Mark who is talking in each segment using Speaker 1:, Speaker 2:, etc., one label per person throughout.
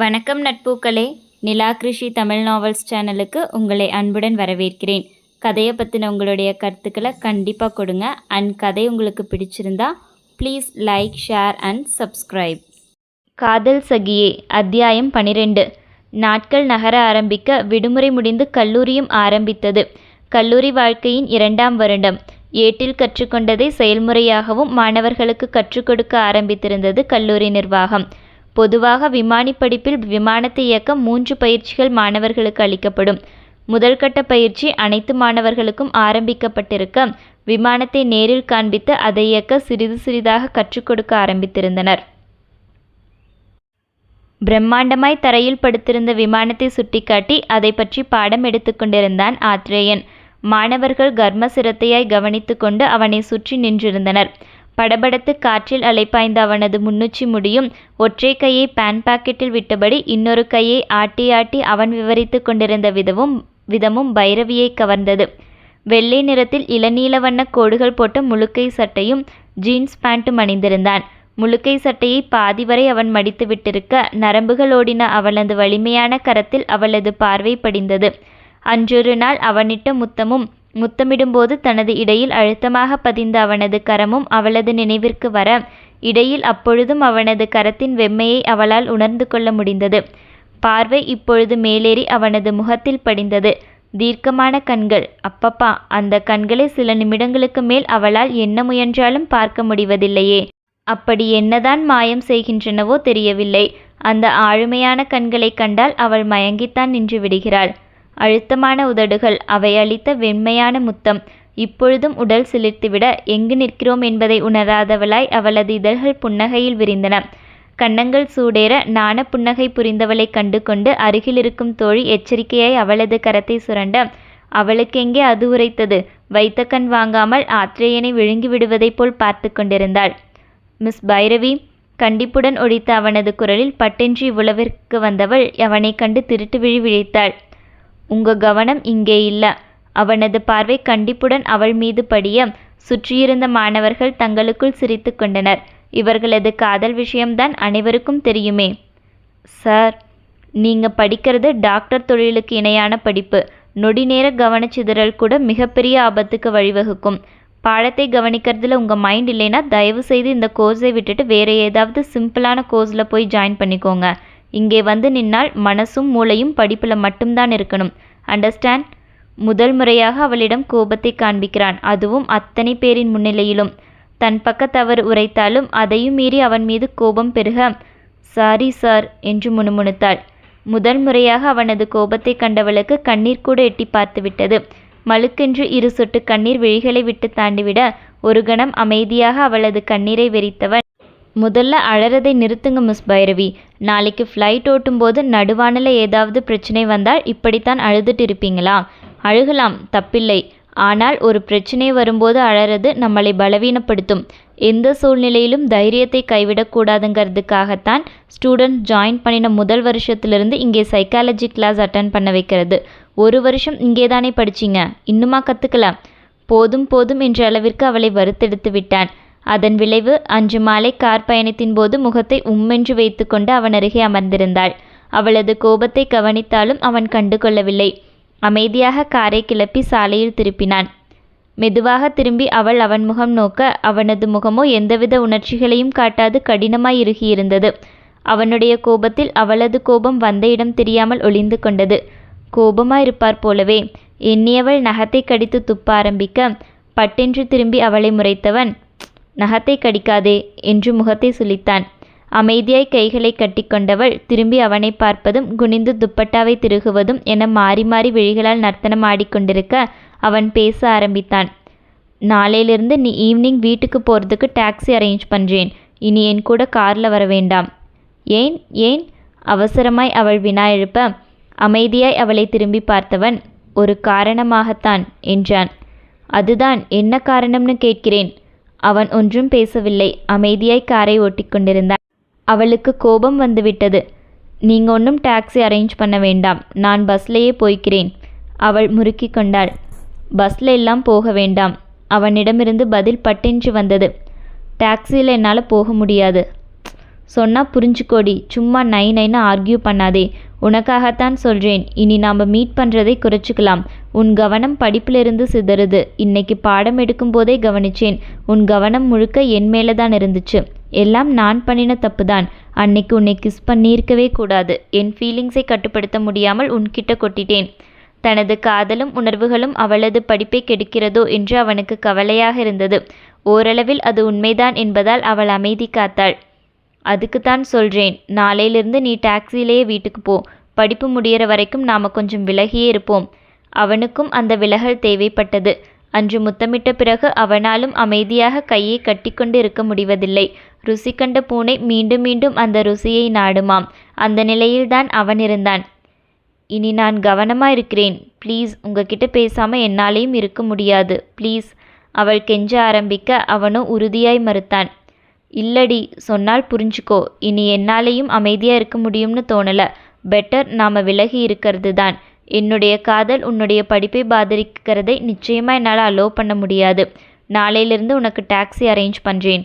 Speaker 1: வணக்கம் நட்பூக்களே. நிலா கிருஷி தமிழ் நாவல்ஸ் சேனலுக்கு உங்களை அன்புடன் வரவேற்கிறேன். கதையை பற்றின உங்களுடைய கருத்துக்களை கண்டிப்பாக கொடுங்க. அண்ட் கதை உங்களுக்கு பிடிச்சிருந்தா please like share and subscribe Kadhal Sakiye அத்தியாயம் பனிரெண்டு. நாட்கள் நகர ஆரம்பிக்க விடுமுறை முடிந்து கல்லூரியும் ஆரம்பித்தது. கல்லூரி வாழ்க்கையின் இரண்டாம் வருடம். ஏட்டில் கற்றுக்கொண்டதை செயல்முறையாகவும் மாணவர்களுக்கு கற்றுக் கொடுக்க ஆரம்பித்திருந்தது கல்லூரி நிர்வாகம். பொதுவாக விமானி படிப்பில் விமானத்தை இயக்க மூன்று பயிற்சிகள் மாணவர்களுக்கு அளிக்கப்படும். முதல்கட்ட பயிற்சி அனைத்து மாணவர்களுக்கும் ஆரம்பிக்கப்பட்டிருக்க விமானத்தை நேரில் காண்பித்து அதை இயக்க சிறிது சிறிதாக கற்றுக் கொடுக்க ஆரம்பித்திருந்தனர். பிரம்மாண்டமாய் தரையில் படுத்திருந்த விமானத்தை சுட்டிக்காட்டி அதை பற்றி பாடம் எடுத்துக்கொண்டிருந்தான் ஆத்ரேயன். மாணவர்கள் கர்ம சிரத்தையாய் கவனித்து கொண்டு அவனை சுற்றி நின்றிருந்தனர். படபடத்து காற்றில் அலைப்பாய்ந்த அவனது முன்னுச்சி முடியும். ஒற்றை கையை பேன் பாக்கெட்டில் விட்டபடி இன்னொரு கையை ஆட்டி ஆட்டி அவன் விவரித்து கொண்டிருந்த விதமும் விதமும் பைரவியை கவர்ந்தது. வெள்ளை நிறத்தில் இளநீல வண்ண கோடுகள் போட்ட முழுக்கை சட்டையும் ஜீன்ஸ் பேண்ட்டும் அணிந்திருந்தான். முழுக்கை சட்டையை பாதி வரை அவன் மடித்து விட்டிருக்க நரம்புகள் ஓடின அவளது வலிமையான கரத்தில் அவளது பார்வை படிந்தது. அன்றொரு நாள் அவனிட்ட முத்தமும் முத்தமிடும்போது தனது இடையில் அழுத்தமாக பதிந்த அவனது கரமும் அவளது நினைவிற்கு வர இடையில் அப்பொழுதும் அவனது கரத்தின் வெம்மையை அவளால் உணர்ந்து கொள்ள முடிந்தது. பார்வை இப்பொழுது மேலேறி அவனது முகத்தில் படிந்தது. தீர்க்கமான கண்கள். அப்பப்பா அந்த கண்களை சில நிமிடங்களுக்கு மேல் அவளால் என்ன முயன்றாலும் பார்க்க முடிவதில்லையே. அப்படி என்னதான் மாயம் செய்கின்றனவோ தெரியவில்லை. அந்த ஆளுமையான கண்களைக் கண்டால் அவள் மயங்கித்தான் நின்று விடுகிறாள். அழுத்தமான உதடுகள் அவை அளித்த வெண்மையான முத்தம். இப்பொழுதும் உடல் சிலிர்த்துவிட எங்கு நிற்கிறோம் என்பதை உணராதவளாய் அவளது இதழ்கள் புன்னகையில் விரிந்தன. கன்னங்கள் சூடேற நாண புன்னகை புரிந்தவளை கண்டு கொண்டு அருகிலிருக்கும் தோழி எச்சரிக்கையாய் அவளது கரத்தை சுரண்ட அவளுக்கெங்கே அது உரைத்தது? வைத்த கண் வாங்காமல் ஆத்திரேயனை விழுங்கி விடுவதைப் போல் பார்த்து கொண்டிருந்தாள். மிஸ் பைரவி கண்டிப்புடன் ஒழித்த அவனது குரலில் பட்டென்று இவ்வளவிற்கு வந்தவள் அவனை கண்டு திருட்டு விழி விழித்தாள். உங்க கவனம் இங்கே இல்ல. அவனது பார்வை கண்டிப்புடன் அவள் மீது படிய சுற்றியிருந்த மாணவர்கள் தங்களுக்குள் சிரித்து கொண்டனர். இவர்களது காதல் விஷயம்தான் அனைவருக்கும் தெரியுமே. சார் நீங்க படிக்கிறது டாக்டர் தொழிலுக்கு இணையான படிப்பு. நொடிநேர கவனச்சிதறல் கூட மிகப்பெரிய ஆபத்துக்கு வழிவகுக்கும். பாடத்தை கவனிக்கிறதுல உங்கள் மைண்ட் இல்லைன்னா தயவு செய்து இந்த கோர்ஸை விட்டுட்டு வேறு ஏதாவது சிம்பிளான கோர்ஸில் போய் ஜாயின் பண்ணிக்கோங்க. இங்கே வந்து நின்னால் மனசும் மூளையும் படிப்பில் மட்டும்தான் இருக்கணும். அண்டர்ஸ்டாண்ட் முதல் முறையாக அவளிடம் கோபத்தை காண்பிக்கிறான். அதுவும் அத்தனை பேரின் முன்னிலையிலும். தன் பக்க தவறு உரைத்தாலும் அதையும் மீறி அவன் மீது கோபம் பெருக. சாரி சார் என்று முணுமுணுத்தாள். முதல் முறையாக அவனது கோபத்தை கண்டவளுக்கு கண்ணீர் கூட எட்டி பார்த்துவிட்டது மழுக்கென்று இரு சொட்டு கண்ணீர் விழிகளை விட்டு தாண்டிவிட ஒரு கணம் அமைதியாக அவளது கண்ணீரை வெறித்தவன் முதல்ல அழறதை நிறுத்துங்க மிஸ் பைரவி. நாளைக்கு ஃப்ளைட் ஓட்டும்போது நடுவானில் ஏதாவது பிரச்சனை வந்தால் இப்படித்தான் அழுதுட்டு இருப்பீங்களா? அழுகலாம் தப்பில்லை. ஆனால் ஒரு பிரச்சனை வரும்போது அழறது நம்மளை பலவீனப்படுத்தும். எந்த சூழ்நிலையிலும் தைரியத்தை கைவிடக்கூடாதுங்கிறதுக்காகத்தான் ஸ்டூடெண்ட் ஜாயின் பண்ணின முதல் வருஷத்துலேருந்து இங்கே சைக்காலஜி கிளாஸ் அட்டன் பண்ண வைக்கிறது. ஒரு வருஷம் இங்கே தானே படிச்சிங்க. இன்னுமா கற்றுக்கலாம் போதும் போதும் என்ற அளவிற்கு அவளை வறுத்தெடுத்து விட்டான். அதன் விளைவு அன்று மாலை கார் பயணத்தின் போது முகத்தை உம்மென்று வைத்துக்கொண்டு அவன் அருகே அமர்ந்திருந்தாள். அவளது கோபத்தை கவனித்தாலும் அவன் கண்டு கொள்ளவில்லை. அமைதியாக காரை கிளப்பி சாலையில் திருப்பினான். மெதுவாக திரும்பி அவள் அவன் முகம் நோக்க அவனது முகமோ எந்தவித உணர்ச்சிகளையும் காட்டாது கடினமாய் இறுகியிருந்தது. அவனுடைய கோபத்தில் அவளது கோபம் வந்த இடம் தெரியாமல் ஒளிந்து கொண்டது. கோபமாயிருப்பார் போலவே எண்ணியவள் நகத்தை கடித்து துப்ப ஆரம்பிக்க பட்டென்று திரும்பி அவளை முறைத்தவன் நகத்தை கடிக்காதே என்று முகத்தை சுளித்தான் அமைதியாய் கைகளை கட்டிக்கொண்டவள் திரும்பி அவனை பார்ப்பதும் குனிந்து துப்பட்டாவை திருகுவதும் என மாறி மாறி விழிகளால் நர்த்தனம் ஆடிக்கொண்டிருக்க அவன் பேச ஆரம்பித்தான். நாளையிலிருந்து நீ ஈவினிங் வீட்டுக்கு போகிறதுக்கு டாக்ஸி அரேஞ்ச் பண்ணுறேன் இனி என் கூட காரில் வர வேண்டாம். ஏன் ஏன்? அவசரமாய் அவள் வினா எழுப்ப அமைதியாய் அவளை திரும்பி பார்த்தவன் ஒரு காரணமாகத்தான் என்றான். அதுதான் என்ன காரணம்னு கேட்கிறேன். அவன் ஒன்றும் பேசவில்லை. அமைதியாய் காரை ஓட்டிக்கொண்டிருந்தான் அவளுக்கு கோபம் வந்துவிட்டது. நீங்க ஒன்றும் டாக்ஸி அரேஞ்ச் பண்ண வேண்டாம். நான் பஸ்லேயே போய்க்கிறேன். அவள் முறுக்கி கொண்டாள். பஸ்ல எல்லாம் போக வேண்டாம். அவனிடமிருந்து பதில் பட்டென்று வந்தது. டாக்ஸியில் என்னால் போக முடியாது. சொன்னால் புரிஞ்சுக்கோடி. சும்மா நை நைன்னு ஆர்கியூ பண்ணாதே. உனக்காகத்தான் சொல்கிறேன் இனி நாம் மீட் பண்ணுறதை குறைச்சிக்கலாம். உன் கவனம் படிப்பிலிருந்து சிதறுது. இன்னைக்கு பாடம் எடுக்கும் போதே கவனிச்சேன். உன் கவனம் முழுக்க என் மேலே தான் இருந்துச்சு. எல்லாம் நான் பண்ணின தப்பு தான் அன்னைக்கு உன்னை கிஸ் பண்ணியிருக்கவே கூடாது. என் ஃபீலிங்ஸை கட்டுப்படுத்த முடியாமல் உன்கிட்ட கொட்டிட்டேன். தனது காதலும் உணர்வுகளும் அவளது படிப்பை கெடுக்கிறதோ என்று அவனுக்கு கவலையாக இருந்தது. ஓரளவில் அது உண்மைதான் என்பதால் அவள் அமைதி காத்தாள். அதுக்குத்தான் சொல்றேன். நாளையிலிருந்து நீ டாக்ஸியிலேயே வீட்டுக்கு போ. படிப்பு முடியிற வரைக்கும் நாம கொஞ்சம் விலகியே இருப்போம். அவனுக்கும் அந்த விலகல் தேவைப்பட்டது. அன்று முத்தமிட்ட பிறகு அவனாலும் அமைதியாக கையை கட்டிக்கொண்டு இருக்க முடிவதில்லை. ருசி கண்ட பூனை மீண்டும் மீண்டும் அந்த ருசியை நாடுமாம். அந்த நிலையில்தான் அவன் இருந்தான். இனி நான் கவனமாக இருக்கிறேன் ப்ளீஸ் உங்ககிட்ட பேசாம என்னாலேயும் இருக்க முடியாது. ப்ளீஸ். அவள் கெஞ்ச ஆரம்பிக்க அவனோ உறுதியாய் மறுத்தான். இல்லடி சொன்னால் புரிஞ்சுக்கோ. இனி என்னாலேயும் அமைதியாக இருக்க முடியும்னு தோணலை. பெட்டர் நாம விலகி இருக்கிறது தான் என்னுடைய காதல் உன்னுடைய படிப்பை பாதிக்கிறதை நிச்சயமாக என்னால் அலோவ் பண்ண முடியாது. நாளையிலிருந்து உனக்கு டாக்ஸி அரேஞ்ச் பண்ணுறேன்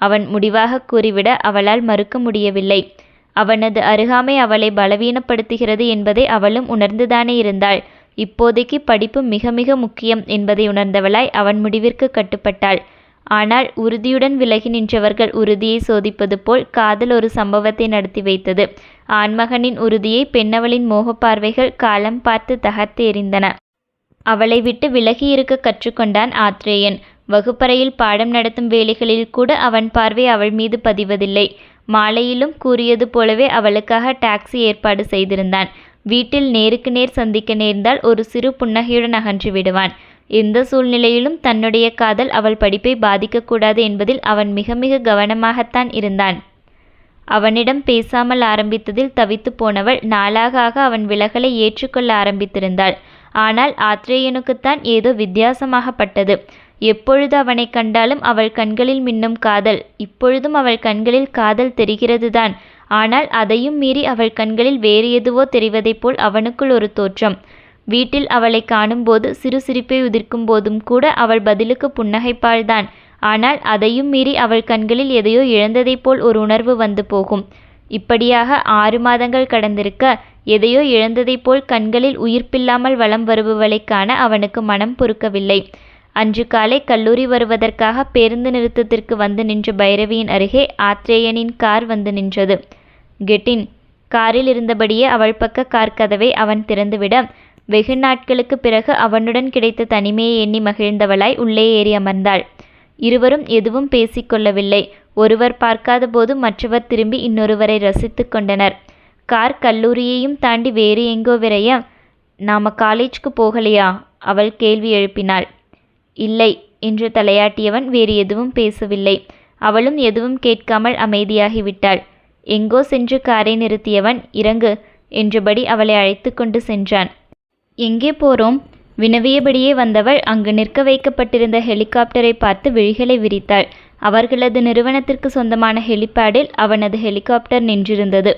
Speaker 1: அவன் முடிவாக கூறிவிட அவளால் மறுக்க முடியவில்லை. அவனது அருகாமை அவளை பலவீனப்படுத்துகிறது என்பதை அவளும் உணர்ந்துதானே இருந்தாள். இப்போதைக்கு படிப்பு மிக மிக முக்கியம் என்பதை உணர்ந்தவளாய் அவன் முடிவிற்கு கட்டுப்பட்டாள். ஆனால் உறுதியுடன் விலகி நின்றவர்கள் உறுதியை சோதிப்பது போல் காதல் ஒரு சம்பவத்தை நடத்தி வைத்தது. ஆண்மகனின் உறுதியை பெண்ணவளின் மோகப்பார்வைகள் காலம் பார்த்து தகர்த்து எறிந்தன. அவளை விட்டு விலகி இருக்க கற்றுக்கொண்டான் ஆத்ரேயன். வகுப்பறையில் பாடம் நடத்தும் வேலைகளில் கூட அவன் பார்வை அவள் மீது பதிவதில்லை. மாலையிலும் கூறியது போலவே அவளுக்காக டாக்ஸி ஏற்பாடு செய்திருந்தான். வீட்டில் நேருக்கு நேர் சந்திக்க நேர்ந்தால் ஒரு சிறு புன்னகையுடன் அகன்று விடுவான். எந்த சூழ்நிலையிலும் தன்னுடைய காதல் அவள் படிப்பை பாதிக்கக்கூடாது என்பதில் அவன் மிக மிக கவனமாகத்தான் இருந்தான். அவனிடம் பேசாமல் ஆரம்பித்ததில் தவித்து போனவள் நாளாக ஆக அவன் விலகலை ஏற்றுக்கொள்ள ஆரம்பித்திருந்தாள். ஆனால் ஆத்ரேயனுக்குத்தான் ஏதோ வித்தியாசமாகப்பட்டது. எப்பொழுது அவனை கண்டாலும் அவள் கண்களில் மின்னும் காதல். இப்பொழுதும் அவள் கண்களில் காதல் தெரிகிறதுதான். ஆனால் அதையும் மீறி அவள் கண்களில் வேறு எதுவோ தெரிவதைப் போல் அவனுக்குள் ஒரு தோற்றம். வீட்டில் அவளை காணும்போது சிறு சிரிப்பை உதிர்க்கும் போதும் கூட அவள் பதிலுக்கு புன்னகைப்பாள்தான். ஆனால் அதையும் மீறி அவள் கண்களில் எதையோ இழந்ததைப் போல் ஒரு உணர்வு வந்து போகும். இப்படியாக ஆறு மாதங்கள் கடந்திருக்க எதையோ இழந்ததைப் போல் கண்களில் உயிர்ப்பில்லாமல் வலம் வருபவளைக் காண அவனுக்கு மனம் பொறுக்கவில்லை. அன்று காலை கல்லூரி வருவதற்காக பேருந்து நிறுத்தத்திற்கு வந்து நின்ற பைரவியின் அருகே ஆத்ரேயனின் கார் வந்து நின்றது. கெட்டின் காரில் இருந்தபடியே அவள் பக்க கார் கதவை அவன் திறந்துவிட வெகு நாட்களுக்கு பிறகு அவனுடன் கிடைத்த தனிமையை எண்ணி மகிழ்ந்தவளாய் உள்ளே ஏறி அமர்ந்தாள். இருவரும் எதுவும் பேசிக்கொள்ளவில்லை ஒருவர் பார்க்காத போது மற்றவர் திரும்பி இன்னொருவரை ரசித்து கொண்டனர். கார் கல்லூரியையும் தாண்டி வேறு எங்கோ விரைய நாம காலேஜ்க்கு போகலையா? அவள் கேள்வி எழுப்பினாள். இல்லை என்று தலையாட்டியவன் வேறு எதுவும் பேசவில்லை. அவளும் எதுவும் கேட்காமல் அமைதியாகிவிட்டாள். எங்கோ சென்று காரை நிறுத்தியவன் இறங்கு என்றபடி அவளை அழைத்து கொண்டு சென்றான். எங்கே போறோம்? வினவியபடியே வந்தவள் அங்கு நிற்க வைக்கப்பட்டிருந்த ஹெலிகாப்டரை பார்த்து விழிகளை விரித்தாள். அவர்களது நிறுவனத்திற்கு சொந்தமான ஹெலிபேடில் அவனது ஹெலிகாப்டர் நின்றிருந்தது.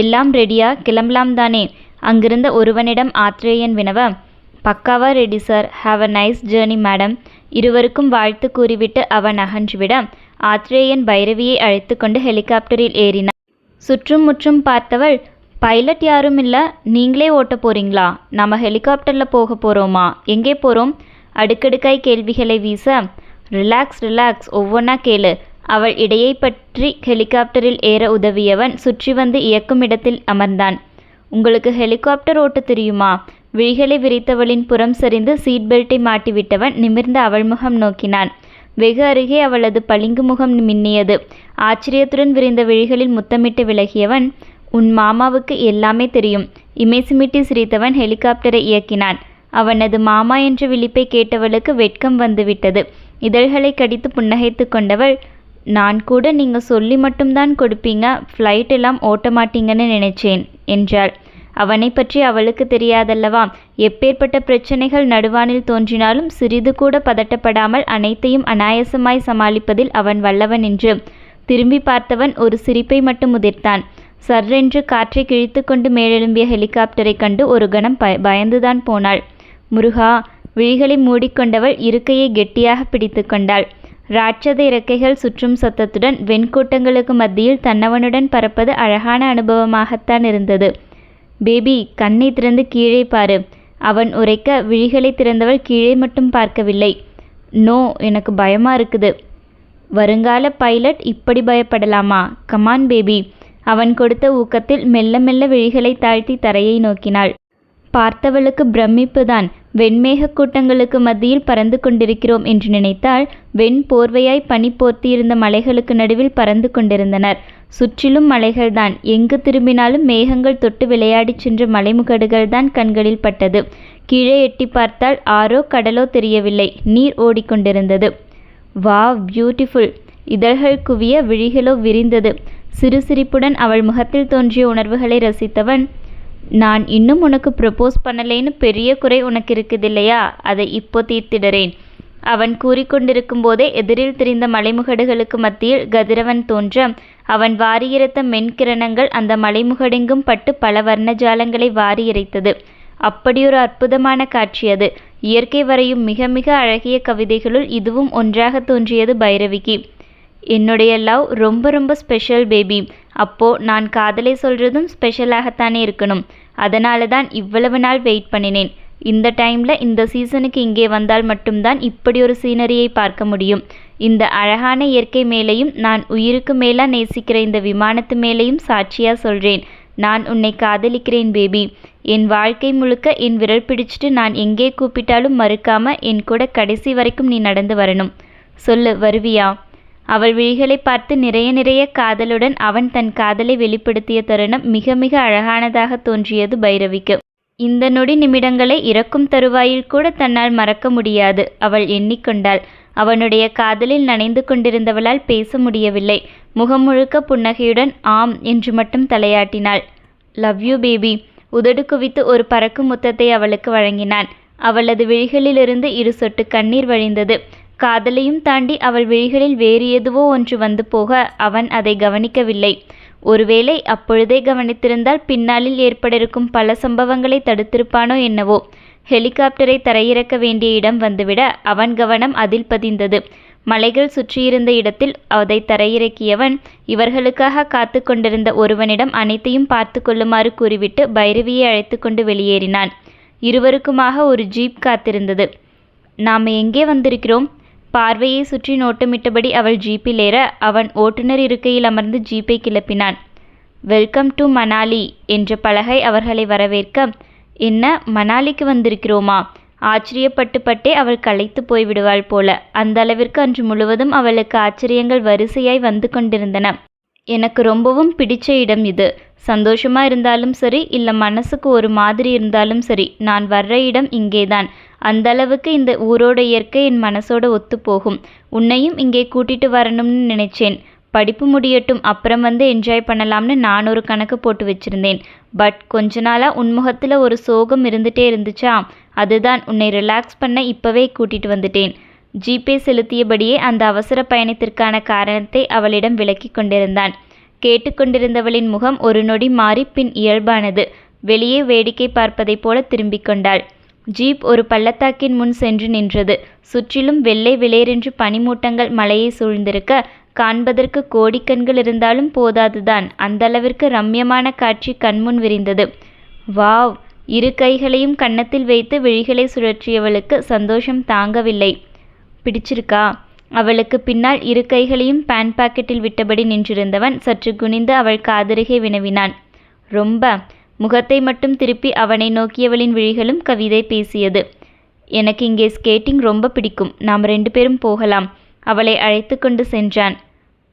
Speaker 1: எல்லாம் ரெடியா? கிளம்பலாம் தானே? அங்கிருந்த ஒருவனிடம் ஆத்ரேயன் வினவ பக்காவா ready sir. Have a nice journey madam இருவருக்கும் வாழ்த்து கூறிவிட்டு அவன் அகன்றுவிட ஆத்ரேயன் பைரவியை அழைத்து கொண்டு ஹெலிகாப்டரில் ஏறினான். சுற்றும் முற்றும் பார்த்தவள் பைலட் யாரும் இல்லை. நீங்களே ஓட்ட போறீங்களா? நம்ம ஹெலிகாப்டரில் போக போகிறோமா எங்கே போகிறோம் அடுக்கடுக்காய் கேள்விகளை வீச. ரிலாக்ஸ் ரிலாக்ஸ் ஒவ்வொன்றா கேளு. அவள் இடையை பற்றி ஹெலிகாப்டரில் ஏற உதவியவன் சுற்றி வந்து இயக்கும் இடத்தில் அமர்ந்தான். உங்களுக்கு ஹெலிகாப்டர் ஓட்ட தெரியுமா? விழிகளை விரித்தவளின் புறம் சரிந்து சீட் பெல்ட்டை மாட்டிவிட்டவன் நிமிர்ந்து அவள் முகம் நோக்கினான். வெகு அருகே அவளது பளிங்கு முகம் மின்னியது. ஆச்சரியத்துடன் விரிந்த விழிகளில் முத்தமிட்டு விலகியவன் உன் மாமாவுக்கு எல்லாமே தெரியும். இமேசுமிட்டி சிரித்தவன் ஹெலிகாப்டரை இயக்கினான். அவனது மாமா என்ற விழிப்பை கேட்டவளுக்கு வெட்கம் வந்துவிட்டது. இதழ்களை கடித்து புன்னகைத்து கொண்டவள் நான் கூட நீங்க சொல்லி மட்டும்தான் கொடுப்பீங்க? ஃப்ளைட் எல்லாம் ஓட்ட மாட்டீங்கன்னு நினைச்சேன் என்றாள். அவனை பற்றி அவளுக்கு தெரியாதல்லவா? எப்பேற்பட்ட பிரச்சனைகள் நடுவானில் தோன்றினாலும் சிறிது கூட பதட்டப்படாமல் அனைத்தையும் அனாயசமாய் சமாளிப்பதில் அவன் வல்லவன் என்று திரும்பி பார்த்தவன் ஒரு சிரிப்பை மட்டும் உதிர்த்தான். சர்ரென்று காற்றை கிழித்து கொண்டு மேலெழும்பிய ஹெலிகாப்டரை கண்டு ஒரு கணம் பயந்துதான் போனாள். முருகா விழிகளை மூடிக்கொண்டவள் இருக்கையை கெட்டியாக பிடித்து கொண்டாள். ராட்சத இறக்கைகள் சுற்றும் சத்தத்துடன் வெண்கூட்டங்களுக்கு மத்தியில் தன்னவனுடன் பறப்பது அழகான அனுபவமாகத்தான் இருந்தது. பேபி கண்ணை திறந்து கீழே பாரு. அவன் உரைக்க விழிகளை திறந்தவள் கீழே மட்டும் பார்க்கவில்லை. நோ எனக்கு பயமா இருக்குது. வருங்கால பைலட் இப்படி பயப்படலாமா? கமான் பேபி அவன் கொடுத்த ஊக்கத்தில் மெல்ல மெல்ல விழிகளை தாழ்த்தி தரையை நோக்கினாள். பார்த்தவளுக்கு பிரமிப்புதான். வெண்மேக கூட்டங்களுக்கு மத்தியில் பறந்து கொண்டிருக்கிறோம் என்று நினைத்தால் வெண் போர்வையாய் பனி போர்த்தியிருந்த மலைகளுக்கு நடுவில் பறந்து கொண்டிருந்தனர். சுற்றிலும் மலைகள்தான். எங்கு திரும்பினாலும் மேகங்கள் தொட்டு விளையாடிச் சென்ற மலைமுகடுகள்தான் கண்களில் பட்டது. கீழே எட்டி பார்த்தால் ஆறோ கடலோ தெரியவில்லை. நீர் ஓடிக்கொண்டிருந்தது. Wow beautiful! இதழ்கள் குவிய விழிகளோ விரிந்தது. சிறு சிரிப்புடன் அவள் முகத்தில் தோன்றிய உணர்வுகளை ரசித்தவன் நான் இன்னும் உனக்கு ப்ரப்போஸ் பண்ணலேன்னு பெரிய குறை உனக்கு இருக்குதில்லையா? அதை இப்போ தீர்த்திடுறேன். அவன் கூறிக்கொண்டிருக்கும் போதே எதிரில் திரிந்த மலைமுகடுகளுக்கு மத்தியில் கதிரவன் தோன்ற அவன் வாரியிறத்த மென்கிரணங்கள் அந்த மலைமுகடெங்கும் பட்டு பல வர்ணஜாலங்களை வாரியிறைத்தது. அப்படியொரு அற்புதமான காட்சி அது. இயற்கை வரையும் மிக மிக அழகிய கவிதைகளுள் இதுவும் ஒன்றாக தோன்றியது பைரவிக்கு. என்னுடைய லவ் ரொம்ப ரொம்ப ஸ்பெஷல் பேபி அப்போது நான் காதலை சொல்கிறதும் ஸ்பெஷலாகத்தானே இருக்கணும். அதனால தான் இவ்வளவு நாள் வெயிட் பண்ணினேன். இந்த டைமில் இந்த சீசனுக்கு இங்கே வந்தால் மட்டும்தான் இப்படி ஒரு சீனரியை பார்க்க முடியும். இந்த அழகான இயற்கை மேலேயும் நான் உயிருக்கு மேலாக நேசிக்கிற இந்த விமானத்து மேலேயும் சாட்சியாக சொல்கிறேன் நான் உன்னை காதலிக்கிறேன் பேபி என் வாழ்க்கை முழுக்க என் விரல் பிடிச்சிட்டு நான் எங்கே கூப்பிட்டாலும் மறுக்காம என் கூட கடைசி வரைக்கும் நீ நடந்து வரணும். சொல்லு வருவியா? அவள் விழிகளை பார்த்து நிறைய நிறைய காதலுடன் அவன் தன் காதலை வெளிப்படுத்திய தருணம் மிக மிக அழகானதாக தோன்றியது பைரவிக்கு. இந்த நொடி நிமிடங்களை இறக்கும் தருவாயில் கூட தன்னால் மறக்க முடியாது அவள் எண்ணிக்கொண்டாள். அவனுடைய காதலில் நனைந்து கொண்டிருந்தவளால் பேச முடியவில்லை. முகம் முழுக்க புன்னகையுடன் ஆம் என்று மட்டும் தலையாட்டினாள். லவ் யூ பேபி உதடு குவித்து ஒரு பறக்கும் முத்தத்தை அவளுக்கு வழங்கினான். அவளது விழிகளிலிருந்து இரு சொட்டு கண்ணீர் வழிந்தது. காதலையும் தாண்டி அவள் விழிகளில் வேறு எதுவோ ஒன்று வந்து போக அவன் அதை கவனிக்கவில்லை. ஒருவேளை அப்பொழுதே கவனித்திருந்தால் பின்னாளில் ஏற்படிருக்கும் பல சம்பவங்களை தடுத்திருப்பானோ என்னவோ. ஹெலிகாப்டரை தரையிறக்க வேண்டிய இடம் வந்துவிட அவன் கவனம் அதில் பதிந்தது. மலைகள் சுற்றியிருந்த இடத்தில் அதை தரையிறக்கியவன் இவர்களுக்காக காத்து கொண்டிருந்த ஒருவனிடம் அனைத்தையும் பார்த்து கொள்ளுமாறு கூறிவிட்டு பைரவியை அழைத்து கொண்டு வெளியேறினான். இருவருக்குமாக ஒரு ஜீப் காத்திருந்தது. நாம் எங்கே வந்திருக்கிறோம்? பார்வையை சுற்றி நோட்டமிட்டபடி அவள் ஜீப்பில் ஏற அவன் ஓட்டுநர் இருக்கையில் அமர்ந்து ஜீப்பை கிளப்பினான். வெல்கம் டு மணாலி என்ற பலகை அவர்களை வரவேற்க என்ன மணாலிக்கு வந்திருக்கிறோமா? ஆச்சரியப்பட்டு பட்டே அவள் களைத்து போய்விடுவாள் போல. அந்த அளவிற்கு அன்று முழுவதும் அவளுக்கு ஆச்சரியங்கள் வரிசையாய் வந்து கொண்டிருந்தன. எனக்கு ரொம்பவும் பிடிச்ச இடம் இது. சந்தோஷமா இருந்தாலும் சரி இல்லை மனசுக்கு ஒரு மாதிரி இருந்தாலும் சரி நான் வர்ற இடம் இங்கேதான். அந்த அளவுக்கு இந்த ஊரோட இயற்கை என் மனசோட ஒத்து போகும் உன்னையும் இங்கே கூட்டிட்டு வரணும்னு நினைச்சேன். படிப்பு முடியட்டும் அப்புறம் வந்து என்ஜாய் பண்ணலாம்னு நான் ஒரு கணக்கு போட்டு வச்சிருந்தேன். பட் கொஞ்ச நாளாக உன்முகத்தில் ஒரு சோகம் இருந்துட்டே இருந்துச்சா? அதுதான் உன்னை ரிலாக்ஸ் பண்ண இப்போவே கூட்டிட்டு வந்துட்டேன். ஜிபே செலுத்தியபடியே அந்த அவசர பயணத்திற்கான காரணத்தை அவளிடம் விளக்கி கொண்டிருந்தான். கேட்டுக்கொண்டிருந்தவளின் முகம் ஒரு நொடி மாறி பின் இயல்பானது. வெளியே வேடிக்கை பார்ப்பதைப் போல திரும்பிக் கொண்டாள். ஜீப் ஒரு பள்ளத்தாக்கின் முன் சென்று நின்றது. சுற்றிலும் வெள்ளை விளையரென்று பனிமூட்டங்கள் மலையை சூழ்ந்திருக்க காண்பதற்கு கோடிக்கண்கள் இருந்தாலும் போதாதுதான். அந்தளவிற்கு ரம்யமான காட்சி கண்முன் விரிந்தது. வாவ்! இரு கைகளையும் கன்னத்தில் வைத்து விழிகளை சுழற்றியவளுக்கு சந்தோஷம் தாங்கவில்லை. பிடிச்சிருக்கா? அவளுக்கு பின்னால் இரு கைகளையும் பேண்ட் பாக்கெட்டில் விட்டபடி நின்றிருந்தவன் சற்று குனிந்து அவள் காதருகே வினவினான். ரொம்ப! முகத்தை மட்டும் திருப்பி அவனை நோக்கியவளின் விழிகளும் கவிதை பேசியது. எனக்கு இங்கே ஸ்கேட்டிங் ரொம்ப பிடிக்கும். நாம் ரெண்டு பேரும் போகலாம். அவளை அழைத்து கொண்டு சென்றான்.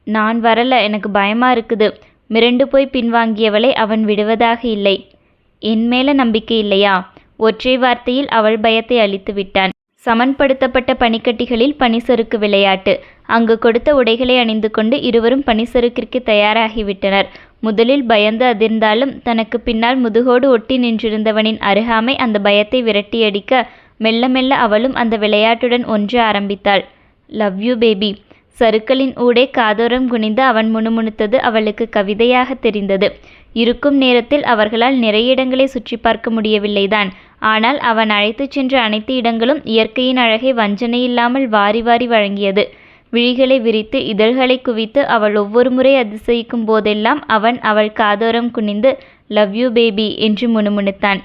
Speaker 1: நான் வரல. எனக்கு பயமா இருக்குது. மிரண்டு போய் பின்வாங்கியவளை அவன் விடுவதாக இல்லை. என் மேல நம்பிக்கை இல்லையா? ஒற்றை வார்த்தையில் அவள் பயத்தை அழித்து விட்டான். சமன்படுத்தப்பட்ட பனிக்கட்டிகளில் பனிசறுக்கு விளையாட்டு. அங்கு கொடுத்த உடைகளை அணிந்து கொண்டு இருவரும் பனிசறுக்கிற்கு தயாராகிவிட்டனர். முதலில் பயந்து அதிர்ந்தாலும் தனக்கு பின்னால் முதுகோடு ஒட்டி நின்றிருந்தவனின் அருகாமை அந்த பயத்தை விரட்டியடிக்க மெல்ல மெல்ல அவளும் அந்த விளையாட்டுடன் ஒன்று ஆரம்பித்தாள். லவ் யூ பேபி சருக்களின் ஊடே காதோரம் குனிந்து அவன் முணுமுணுத்தது அவளுக்கு கவிதையாக தெரிந்தது. இருக்கும் நேரத்தில் அவர்களால் நிறைய இடங்களை சுற்றி பார்க்க முடியவில்லைதான். ஆனால் அவன் அழைத்துச் சென்ற அனைத்து இடங்களும் இயற்கையின் அழகை வஞ்சனையில்லாமல் வாரி வாரி வழங்கியது. விழிகளை விரித்து இதழ்களை குவித்து அவள் ஒவ்வொரு முறை அதிசயிக்கும் போதெல்லாம் அவன் அவள் காதோரம் குனிந்து லவ் யூ பேபி என்று முணுமுணுத்தான்.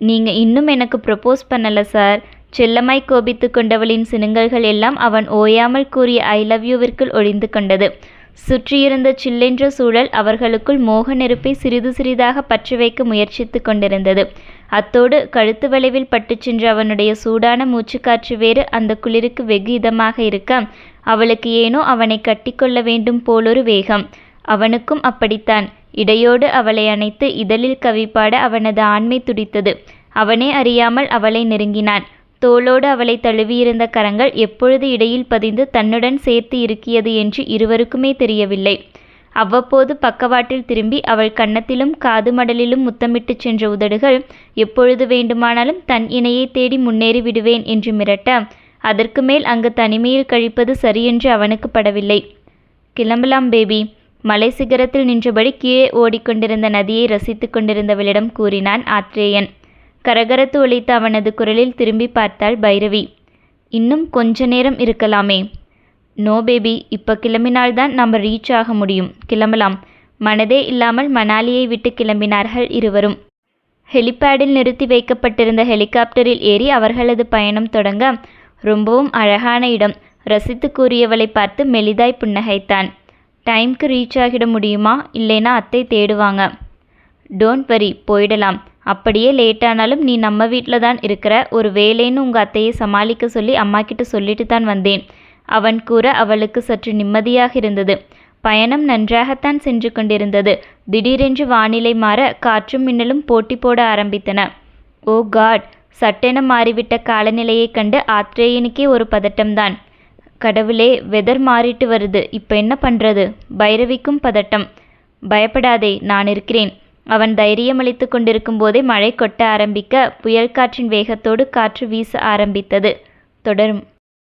Speaker 1: நீங்க இன்னும் எனக்கு ப்ரப்போஸ் பண்ணல சார் செல்லமாய் கோபித்து கொண்டவளின் சினுங்கல்கள் எல்லாம் அவன் ஓயாமல் கூறிய ஐ லவ் யூவிற்குள் ஒளிந்து கொண்டது. சுற்றியிருந்த சில்லென்ற சூழல் அவர்களுக்குள் மோக நெருப்பை சிறிது சிறிதாக பற்றி வைக்க முயற்சித்து கொண்டிருந்தது. அத்தோடு கழுத்து வளைவில் பட்டுச் சென்ற அவனுடைய சூடான மூச்சுக்காற்று வேறு அந்த குளிருக்கு வெகு இதமாக இருக்க அவளுக்கு ஏனோ அவனை கட்டிக்கொள்ள வேண்டும் போலொரு வேகம். அவனுக்கும் அப்படித்தான். இடையோடு அவளை அணைத்து இதழில் கவிப்பாட அவனது ஆண்மை துடித்தது. அவனே அறியாமல் அவளை நெருங்கினான். தோளோடு அவளை தழுவியிருந்த கரங்கள் எப்பொழுது இடையில் பதிந்து தன்னுடன் சேர்த்து இருக்கியது என்று இருவருக்குமே தெரியவில்லை. அவ்வப்போது பக்கவாட்டில் திரும்பி அவள் கன்னத்திலும் காது மடலிலும் முத்தமிட்டுச் சென்ற உதடுகள் எப்பொழுது வேண்டுமானாலும் தன் இணையை தேடி முன்னேறி விடுவேன் என்று மிரட்ட அதற்கு மேல் அங்கு தனிமையில் கழிப்பது சரியென்று அவனுக்கு படவில்லை. கிளம்பலாம் பேபி. மலை சிகரத்தில் நின்றபடி கீழே ஓடிக்கொண்டிருந்த நதியை ரசித்து கொண்டிருந்தவளிடம் கூறினான் ஆத்ரேயன். கரகரத்து ஒழித்த அவனது குரலில் திரும்பி பார்த்தாள் பைரவி. இன்னும் கொஞ்ச நேரம் இருக்கலாமே. No baby. இப்போ கிளம்பினால்தான் நம்ம ரீச் ஆக முடியும். கிளம்பலாம். மனதே இல்லாமல் மணாலியை விட்டு கிளம்பினார்கள் இருவரும். ஹெலிபேடில் நிறுத்தி வைக்கப்பட்டிருந்த ஹெலிகாப்டரில் ஏறி அவர்களது பயணம் தொடங்க ரொம்பவும் அழகான இடம். ரசித்து கூறியவளை பார்த்து மெலிதாய் புன்னகைத்தான். டைம்க்கு ரீச் ஆகிட முடியுமா? இல்லைனா அத்தை தேடுவாங்க. டோன்ட் வரி போயிடலாம். அப்படியே லேட்டானாலும் நீ நம்ம வீட்டில் தான் இருக்கிற ஒரு வேலைன்னு உங்கள் அத்தையை சமாளிக்க சொல்லி அம்மா கிட்ட சொல்லிட்டு தான் வந்தேன். அவன் கூற அவளுக்கு சற்று நிம்மதியாக இருந்தது. பயணம் நன்றாகத்தான் சென்று கொண்டிருந்தது. திடீரென்று வானிலை மாற காற்றும் மின்னலும் போட்டி போட ஆரம்பித்தன. ஓ காட் சட்டென மாறிவிட்ட காலநிலையைக் கண்டு ஆத்ரேயனுக்கே ஒரு பதட்டம்தான். கடவுளே வெதர் மாறிட்டு வருது. இப்போ என்ன பண்ணுறது பைரவிக்கும் பதட்டம். பயப்படாதே நான் இருக்கிறேன். அவன் தைரியமளித்து கொண்டிருக்கும் போதே மழை கொட்ட ஆரம்பிக்க புயல் காற்றின் வேகத்தோடு காற்று வீச ஆரம்பித்தது. தொடரும்.